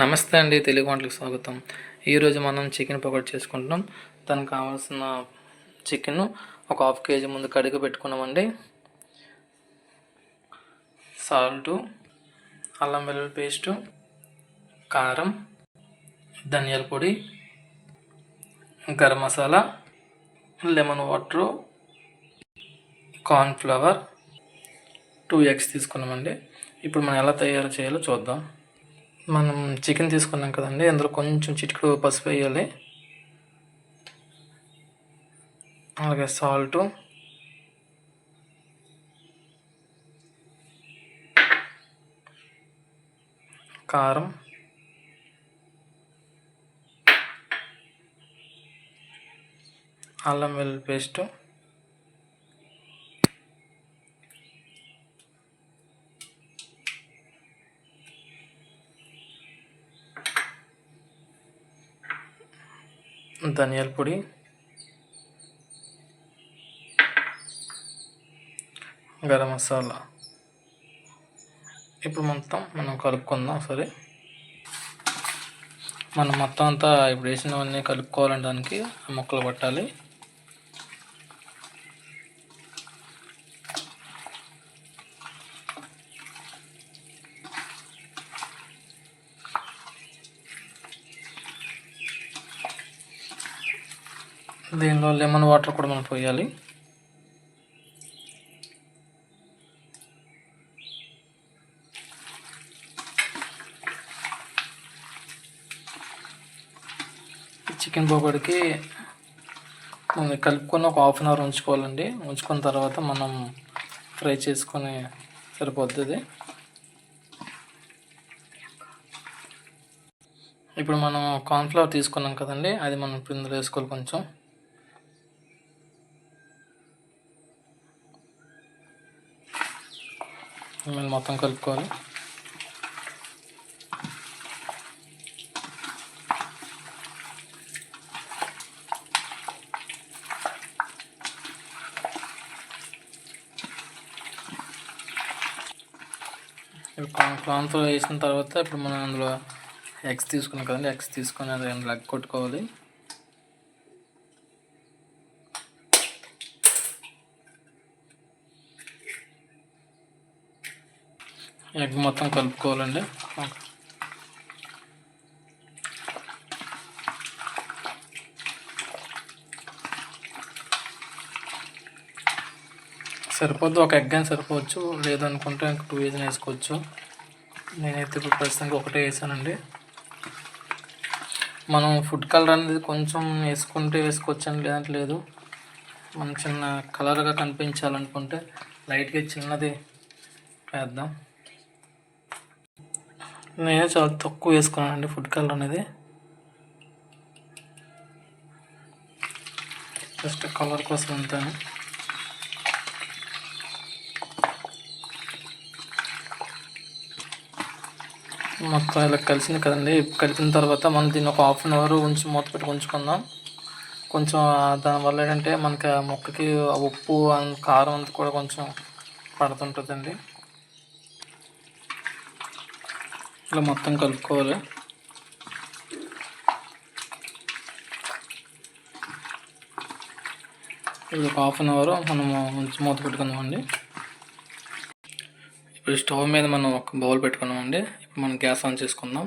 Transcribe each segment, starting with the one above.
నమస్తే అండి తెలుగు వంటలకు స్వాగతం. ఈరోజు మనం చికెన్ పకోడీ చేసుకుంటున్నాం. దానికి కావాల్సిన చికెన్ ఒక హాఫ్ కేజీ ముందు కడిగి పెట్టుకున్నామండి. సాల్టు అల్లం వెల్లుల్లి పేస్టు కారం ధనియాల పొడి garam masala lemon water cornflour two eggs తీసుకున్నామండి. ఇప్పుడు మనం ఎలా తయారు చేయాలో చూద్దాం. మనం చికెన్ తీసుకున్నాం కదండి అందులో కొంచెం చిటికెడు పసుపు వేయాలి. అలాగే సాల్టు కారం. అల్లం వెల్లుల్లి పేస్టు. ధనియాల పొడి. గరం మసాలా. ఇప్పుడు మొత్తం మనం కలుపుకుందాం సరే. మనం మొత్తం అంతా ఇప్పుడు వేసినవన్నీ కలుపుకోవాలని దానికి ముక్కలు పట్టాలి. దీనిలో లెమన్ వాటర్ కూడా మనం పోయాలి. చికెన్ పకోడీకి మనం కలుపుకొని ఒక హాఫ్ అన్ అవర్ ఉంచుకోవాలండి. ఉంచుకున్న తర్వాత మనం ఫ్రై చేసుకొని సరిపోతుంది ఇప్పుడు మనం కార్న్ఫ్లవర్ తీసుకున్నాం కదండి అది మనం ఇప్పుడు ఇందులో వేసుకోవాలి కొంచెం. మళ్ళీ మొత్తం కలుపుకోవాలి. కార్న్ఫ్లవర్ వేసిన తర్వాత ఇప్పుడు మనం అందులో ఎగ్స్ తీసుకున్నాం కదండి ఎగ్స్ తీసుకొని అది అందులో కొట్టుకోవాలి. ఎగ్ మొత్తం కలుపుకోవాలండి. సరిపోద్దు. ఒక ఎగ్ అని సరిపోవచ్చు. లేదనుకుంటే ఇంక టూ ఏజ్ వేసుకోవచ్చు. నేనైతే ఇప్పుడు ప్రస్తుతానికి ఒకటే వేసానండి. మనం ఫుడ్ కలర్ అనేది కొంచెం వేసుకుంటే వేసుకోవచ్చు అని లేదంటే లేదు. మనం చిన్న కలర్గా కనిపించాలనుకుంటే లైట్గా చిన్నది వేద్దాం. నేను చాలా తక్కువ వేసుకున్నానండి ఫుడ్ కలర్ అనేది. జస్ట్ కలర్ కోసం అంతాను? మొత్తం ఇలా కలిసింది కదండి. కలిపిన తర్వాత మనం దీన్ని ఒక హాఫ్ అన్ అవర్ ఉంచి మూత పెట్టి ఉంచుకుందాం. కొంచెం దానివల్ల ఏంటంటే మనకి ఆ మొక్కకి ఉప్పు కారం అంతా కూడా కొంచెం పడుతుంటుందండి. ఇలా మొత్తం కలుపుకోవాలి. ఇది ఒక హాఫ్ అన్ అవర్ మనము మంచి మూత పెట్టుకుందామండి. ఇప్పుడు స్టవ్ మీద మనం ఒక బౌల్ పెట్టుకున్నామండి. ఇప్పుడు మనం గ్యాస్ ఆన్ చేసుకుందాం.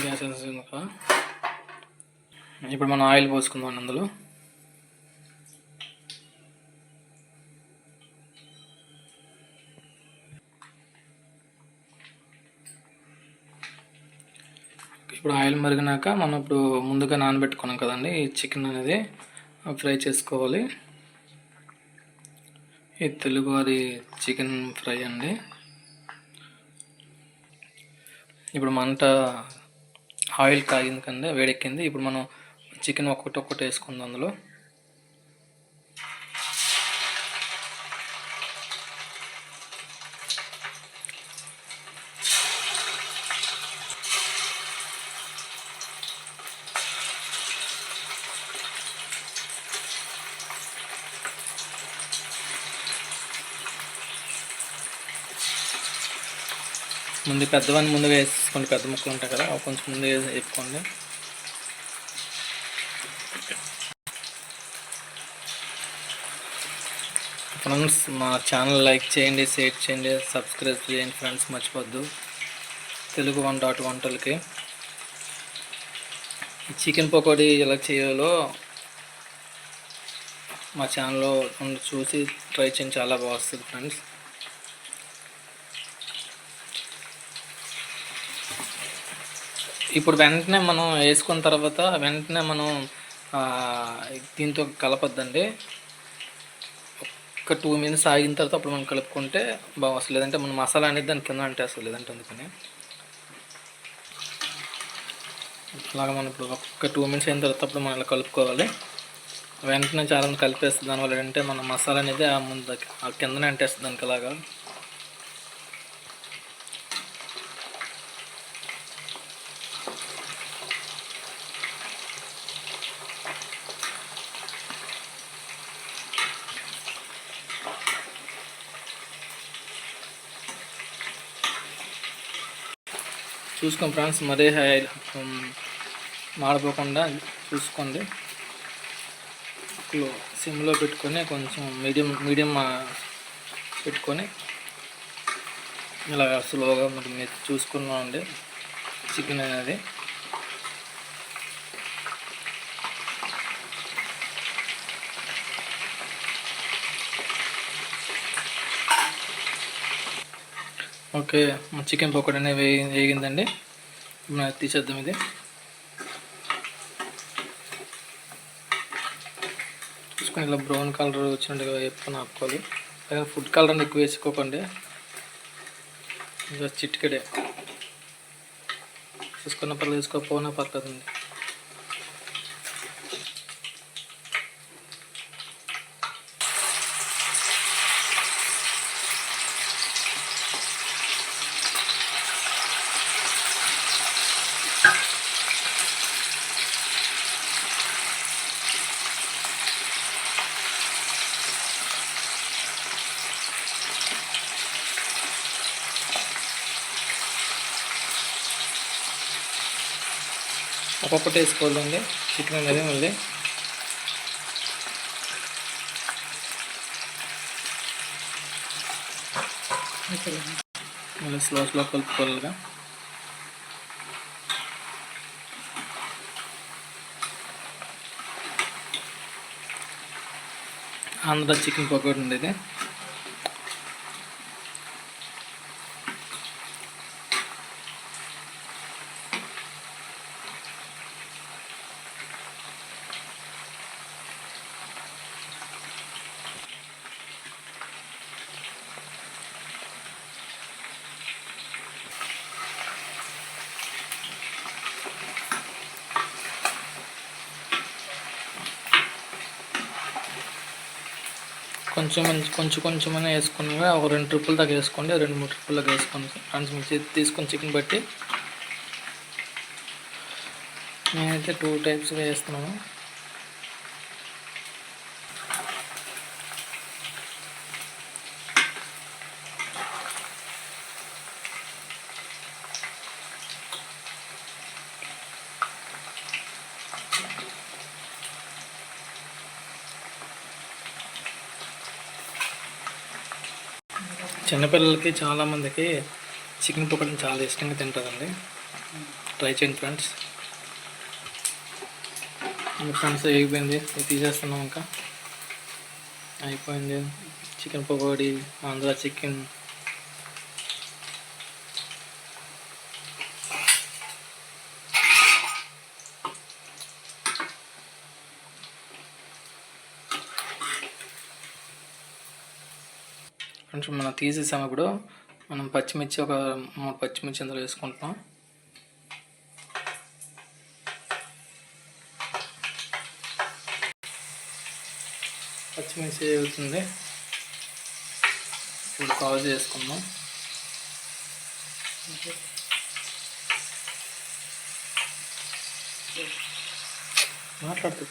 గ్యాస్ వేసేసింది కదా ఇప్పుడు మనం ఆయిల్ పోసుకుందాం అందులో. ఇప్పుడు ఆయిల్ మరిగినాక మనం ఇప్పుడు ముందుగా నానబెట్టుకున్నాం కదండి ఈ చికెన్ అనేది ఫ్రై చేసుకోవాలి. ఇది తెలుగువారి చికెన్ ఫ్రై అండి. ఇప్పుడు మంట ఆయిల్ కాగింది కండి వేడెక్కింది. ఇప్పుడు మనం చికెన్ ఒక్కటి ఒక్కటి వేసుకుందాం అందులో. ముందు పెద్దవన్నీ ముందు వేసుకోండి పెద్ద ముక్కలు ఉంటాయి కదా అవి కొంచెం ముందు వేసి ఫ్రెండ్స్ మా ఛానల్ లైక్ చేయండి షేర్ చేయండి సబ్స్క్రైబ్ చేయండి ఫ్రెండ్స్ మర్చిపోద్దు. తెలుగు వన్ డాట్ వంటలకి. చికెన్ పకోడీ ఎలా చేయాలో మా ఛానల్లో చూసి ట్రై చేయండి చాలా బాగా వస్తుంది ఫ్రెండ్స్. ఇప్పుడు వెంటనే మనం వేసుకున్న తర్వాత వెంటనే మనం దీంతో కలపద్దండి. ఒక టూ మినిట్స్ ఆగిన తర్వాత అప్పుడు మనం కలుపుకుంటే బాగా అసలు లేదంటే మన మసాలా అనేది దాని కింద అంటే అసలు లేదంటే అందుకని. అలాగ మనం ఇప్పుడు ఒక టూ మినిట్స్ అయిన తర్వాత అప్పుడు మనం ఇలా కలుపుకోవాలి. వెంటనే చాలా కలిపేస్తుంది దానివల్ల ఏంటంటే మన మసాలా అనేది ఆ ముందు ఆ కిందనే అంటేస్తుంది దానికి అలాగా. చూసుకోండి ఫ్రెండ్స్ మరీ హై మాడిపోకుండా చూసుకోండి. సిమ్లో పెట్టుకొని కొంచెం మీడియం మీడియం పెట్టుకొని ఇలా స్లోగా మరి మీరు చూసుకున్నామండి. చికెన్ అనేది ఓకే చికెన్ పకోడీ అనేది వేగి వేగిందండి మనం తీసేద్దాం ఇది. చూసుకొని ఇలా బ్రౌన్ కలర్ వచ్చినట్టుగా వేపుకొని ఆపుకోవాలి. అలాగే ఫుడ్ కలర్ అని ఎక్కువ వేసుకోకండి. ఇంకా చిట్కడే. చూసుకున్న పర్లేదు వేసుకోకపోయినా పర్లేదండి. ఒక్కొక్కటి వేసుకోవాలండి. చికెన్ అనేది మళ్ళీ. మళ్ళీ స్లో స్లో కలుపుకోవాలిగా. ఆంధ్ర చికెన్ పకోడీ ఉండేది కొంచెం కొంచెం కొంచెం అయినా ఒక రెండు ట్రిప్పుల దాకా వేసుకోండి రెండు మూడు ట్రిప్పుల దాకా వేసుకోండి. ఫ్రెండ్స్ మీరు తీసుకొని చికెన్ బట్టి నేనైతే టూ టైప్స్గా వేస్తున్నాను. చిన్నపిల్లలకి చాలామందికి చికెన్ పకోడీ చాలా ఇష్టంగా తింటారండి. ట్రై చేయండి ఫ్రెండ్స్ ఫ్రెండ్స్ అయిపోయింది. తీసేస్తున్నాం ఇంకా. అయిపోయింది. Chicken pakodi Andhra chicken. కొంచెం మనం తీసేసాము ఇప్పుడు. మనం పచ్చిమిర్చి ఒక మూడు పచ్చిమిర్చి అందులో వేసుకుంటున్నాం. పచ్చిమిర్చి అవుతుంది. ఇప్పుడు కాల్ చేసుకుందాం. మాట్లాడుతుంది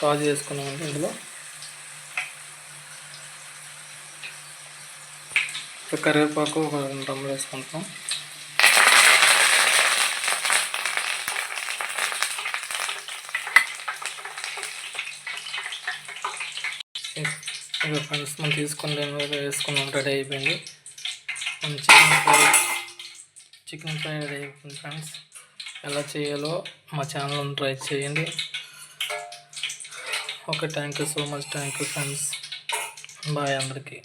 కాల్ చేసుకున్నామండి ఇందులో. కరివేపాకు ఒక రెండు వేసుకుంటాం. ఇక ఫ్రెండ్స్ మనం తీసుకుని వేసుకున్నాం. రెడీ అయిపోయింది. మనం chicken fry chicken fry ready అయిపోయింది ఫ్రెండ్స్. ఎలా చేయాలో మా ఛానల్ ట్రై చేయండి. Okay thank you so much thank you friends bye అందరికీ.